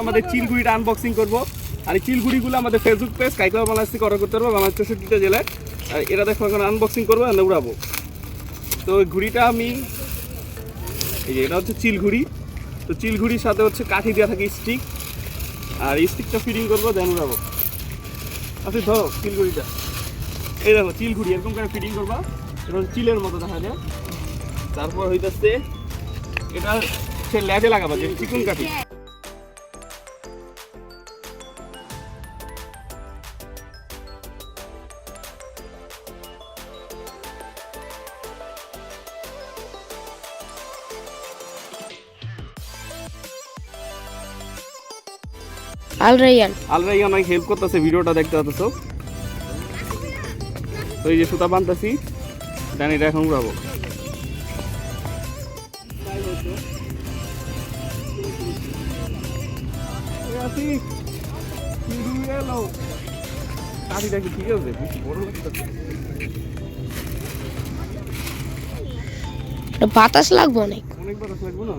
আমাদের চিলগুড়িটা আনবক্সিং করব। আর এই চিলগুড়িগুলো আমাদের ফেসবুক পেজ কাইকলা বাংলাদেশ থেকে অর্ডার করতে পারব, বাংলাদেশ চৌষট্টিটা জেলায়। আর এটা দেখো এখন আনবক্সিং করব আর উড়াবো। তো ঘুড়িটা আমি এই যে এটা হচ্ছে চিলঘুড়ি। তো চিলঘুড়ির সাথে হচ্ছে কাঠি দেওয়া থাকে স্টিক আর স্টিকটা ফিটিং করব দেন উড়াবো। আচ্ছা ধরো চিলঘুড়িটা। এই দেখো, চিলঘুড়ি, এরকম করে ফিটিং করবা। হচ্ছে চিলের মতো দেখা যায়। তারপর হইতেছে, এটা সে ল্যাজে লাগাবা, যে চিকুন কাঠি। আল রাইয়ান আলরাই আমাকে হেল্প করতেছে ভিডিওটা দেখতে পাচ্ছ। তো এই যে সুতা বানতেছি দেন এটা এখন উড়াবো। ঠিক আছে বাতাস লাগবে অনেক। অনেক বাতাস লাগবে না।